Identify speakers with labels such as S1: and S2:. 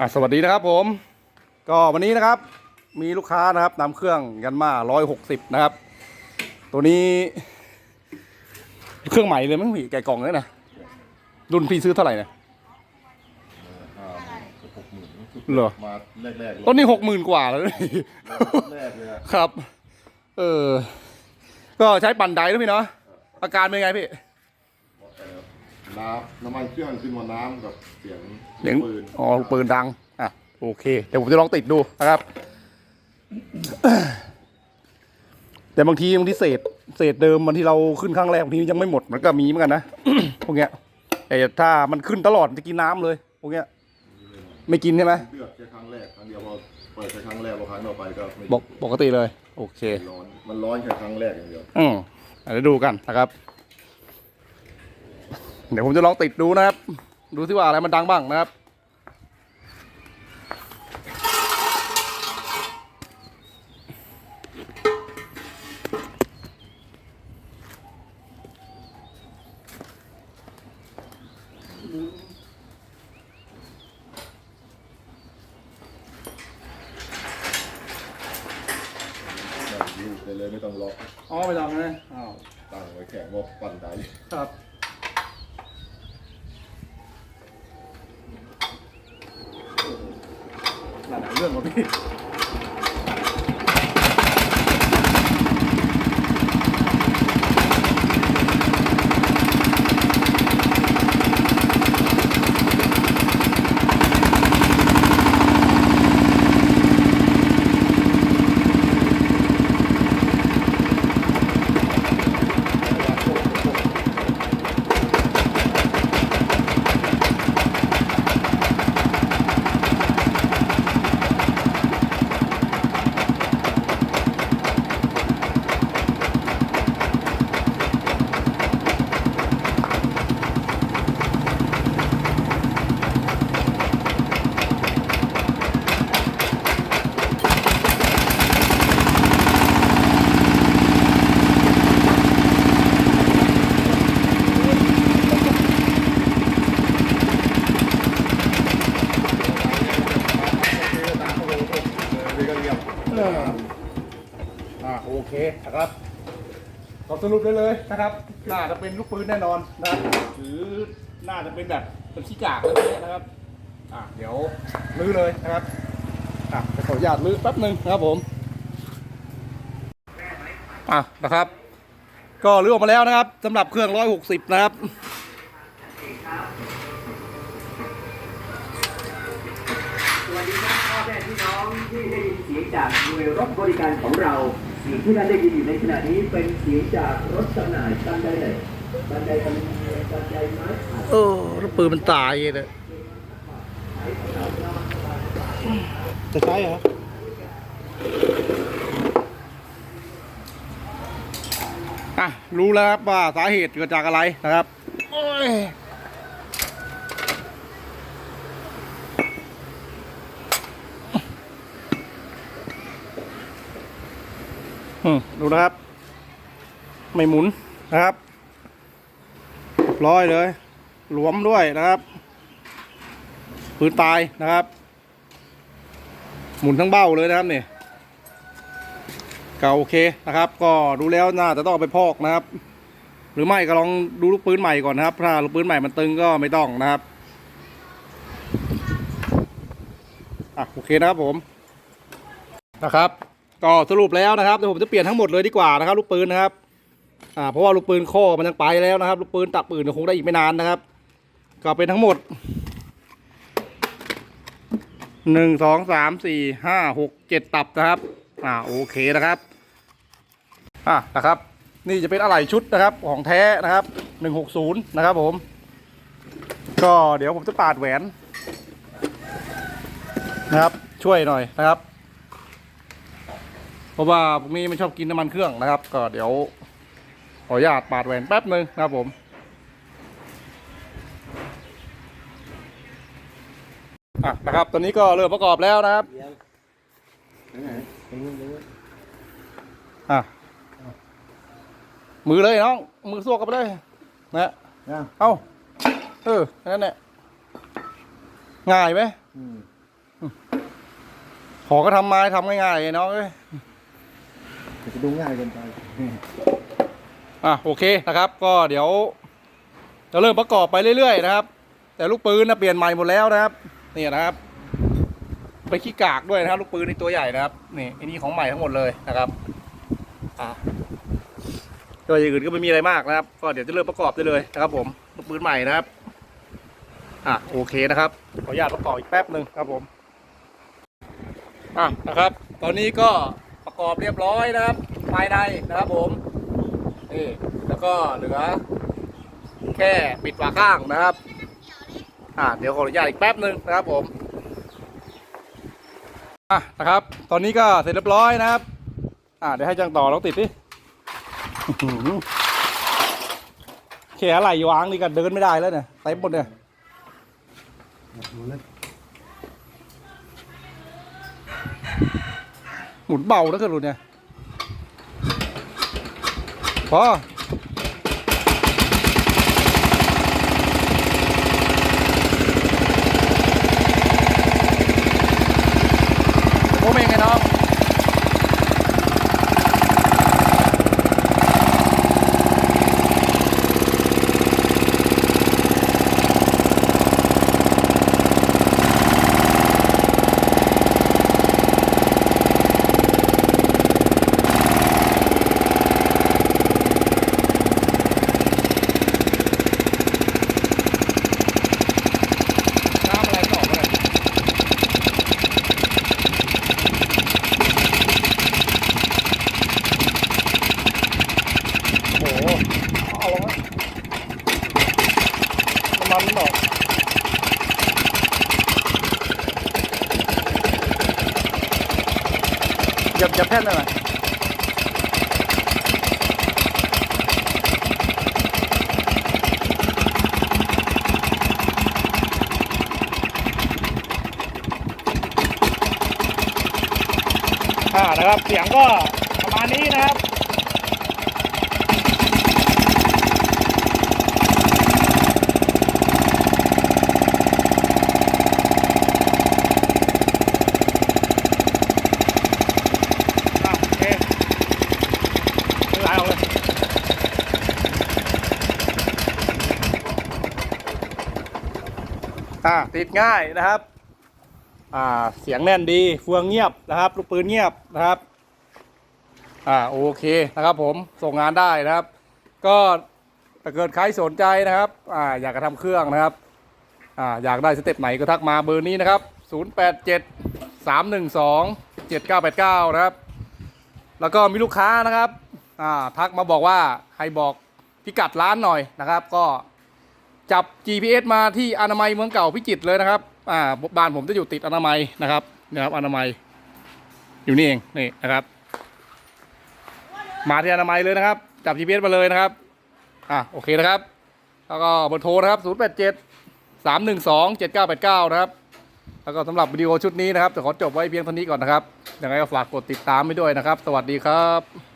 S1: อะสวัสดีนะครับผม ก็วันนี้นะครับมีลูกค้านะครับนำเครื่องยันมา160นะครับ ตัวนี้ เครื่องใหม่เลยมั้งพี่แกะกล่องเลยนะรุ่นพี่ซื้อเท่าไหร่เนี่ย
S2: อ่าหกหมื่น
S1: เหรอ
S2: มาแรกๆ
S1: ต้นนี้หกหมื่นกว่าแล้วนี่
S2: แรกเลยอะ
S1: ครับ เออ ก็ใช้ปั่นไดแล้วพี่เนาะอาการเป็นไงพี่
S2: เอ่อน้ำน้ำมันเครื่องขึ้นมาน้ำกับเสียง
S1: เสียง
S2: ปืน
S1: อ๋อปืนดังอะโอเคเดี๋ยวผมจะลองติดดูนะครับ แต่บางทีบางทีเศษเศษเดิมบางทีเราขึ้นครั้งแรกบางทียังไม่หมดมันก็มีเหมือนกันนะพวกเนี้ยแต่ถ้ามันขึ้นตลอดมันจะกินน้ำเลยพวกเนี้ย ไม่กินใช่ไหม
S2: เลือกแค่ครั้งแรกครั้งเดียวพอเปิดแค่ครั้งแรกพอครั้งต่อไปก็ไม่
S1: บอกปกติเลย โอเค
S2: ร้อนมันร้อนแค่ครั้งแรกอย่างเดียว
S1: อืมอะเดี๋ยวดูกันนะครับ เดี๋ยวผมจะลองติดดูนะครับ ดูที่ว่าอะไรมันดังบ้างนะครับ
S2: แบบยูไปเลยไม่ต้องล็อก
S1: อ๋อไปลองนะอ้าว
S2: ตั้งไว้แข็งว่าปั่นได
S1: ครับ หลาย เรื่องวะพี่อ่าโอเคนะครับก็สรุปได้เลยนะครับ น่าจะเป็นลูกปืนแน่นอนนะครับหรือน่าจะเป็นแบบเป็นขี้กากอะไรแบบนี้นะครับ อ่าเดี๋ยวลื้อเลยนะครับอะขออนุญาตลื้อแป๊บหนึ่งนะครับผมอะนะครับ ก็ลื้อออกมาแล้วนะครับสำหรับเครื่อง 160 นะครับ
S3: สวัสดีครับพ่อแม่พี่น้องที่ได้ยินเสียงจากหน่วยรถบริการของเรา สียงที่ท่านได้ยินอยู่ในขณะนี้เป็นเสียงจากรถจำหน่ายบันไดเหล็กบันไดบันไดบันไดไม้อัด
S1: เออลูกปืนมันตายเลยจะใช้เหรออะรู้แล้วครับว่าสาเหตุเกิดจากอะไรนะครับ โอ้ย อืม ดูนะครับ ไม่หมุนนะครับร้อยเลย หลวมด้วยนะครับปืนตายนะครับ หมุนทั้งเบ้าเลยนะครับเนี่ยก็โอเคนะครับ ก็ดูแล้วน่าจะต้องเอาไปพอกนะครับ หรือไม่ก็ลองดูลูกปืนใหม่ก่อนนะครับ ถ้าลูกปืนใหม่มันตึงก็ไม่ต้องนะครับอะโอเคนะครับผมนะครับ ก็สรุปแล้วนะครับเดี๋ยวผมจะเปลี่ยนทั้งหมดเลยดีกว่านะครับลูกปืนนะครับอ่าเพราะว่าลูกปืนข้อมันยังไปแล้วนะครับลูกปืนตับอื่นเดี๋ยคงได้อีกไม่นานนะครับ ก็เป็นทั้งหมดหนึ่งสองสามสี่ห้าหกเจ็ดตับนะครับอ่าโอเคนะครับอ่านะครับ นี่จะเป็นอะไหล่ชุดนะครับของแท้นะครับหนึ่งหกศูนย์นะครับผม ก็เดี๋ยวผมจะปาดแหวนนะครับช่วยหน่อยนะครับ เพราะว่าพวกนี้ไม่ชอบกินน้ำมันเครื่องนะครับ ก็เดี๋ยวขออนุญาตปาดแหวนแป๊บหนึ่งนะครับผม อะนะครับ ตอนนี้ก็เริ่มประกอบแล้วนะครับ อะ มือเลยน้อง มือสวกกันไปเลยนะ
S2: นะ
S1: เอ้า เออแค่นั้นแหละ ง่ายไหม
S2: อืม
S1: ของก็ทำมาทำง่ายๆไอ้น้องเอ้ย
S2: จะดูง่ายเกินไป
S1: อะโอเคนะครับ ก็เดี๋ยวจะเริ่มประกอบไปเรื่อยๆนะครับ แต่ลูกปืนนะเปลี่ยนใหม่หมดแล้วนะครับนี่นะครับ ไปขี้กากด้วยนะครับ ลูกปืนในตัวใหญ่นะครับนี่อันนี้ของใหม่ทั้งหมดเลยนะครับอะก็อย่างอื่นก็ไม่มีอะไรมากนะครับ ก็เดี๋ยวจะเริ่มประกอบได้เลยนะครับ ผมลูกปืนใหม่นะครับอะโอเคนะครับขออนุญาตประกอบอีกแป๊บหนึ่งครับผมอะนะครับ ตอนนี้ก็ ประกอบเรียบร้อยนะครับภายในนะครับผมนี่แล้วก็เหลือ แค่ปิดฝาข้างนะครับ อ่าเดี๋ยวขออนุญาตอีกแป๊บหนึ่งนะครับผมอะนะครับ ตอนนี้ก็เสร็จเรียบร้อยนะครับ อ่าเดี๋ยวให้จังต่อลองติดสิอื้อหือแค่อะไรวางนี่ก็เดินไม่ได้แล้วเนี่ยเต็มหมดเนี่ย หมุนเบาแล้วกันลุดเนี่ยพอ ผมเองไงน้องน้ำอะไรไม่ออกเลย โอ้โหเอาลงแล้วน้ำมันไม่ออก อย่าอย่าแพ่นเลยนะอ่านะครับ เสียงก็ประมาณนี้นะครับ อะโอเคไม่ไหลเอาเลยอ่า ติดง่ายนะครับ อ่าเสียงแน่นดีเฟืองเงียบนะครับ ลูกปืนเงียบนะครับ อ่าโอเคนะครับผมส่งงานได้นะครับ ก็ถ้าเกิดใครสนใจนะครับ อ่าอยากจะทำเครื่องนะครับ อ่าอยากได้สเต็ปไหนก็ทักมาเบอร์นี้นะครับ 087 312 7989 นะครับ แล้วก็มีลูกค้านะครับ อ่าทักมาบอกว่าให้บอกพิกัดร้านหน่อยนะครับ ก็ จับ GPS มาที่อนามัยเมืองเก่าพิจิตรเลยนะครับ อ่าบ้านผมจะอยู่ติดอนามัยนะครับนะครับ อนามัย อยู่นี่เองนี่นะครับ มาที่อนามัยเลยนะครับ จับ GPS มาเลยนะครับ อ่าโอเคนะครับ แล้วก็เบอร์โทรนะครับ 087 312 7989 นะครับ แล้วก็สำหรับวิดีโอชุดนี้นะครับจะขอจบไว้เพียงเท่านี้ก่อนนะครับยังไงก็ฝากกดติดตามไปด้วยนะครับ สวัสดีครับ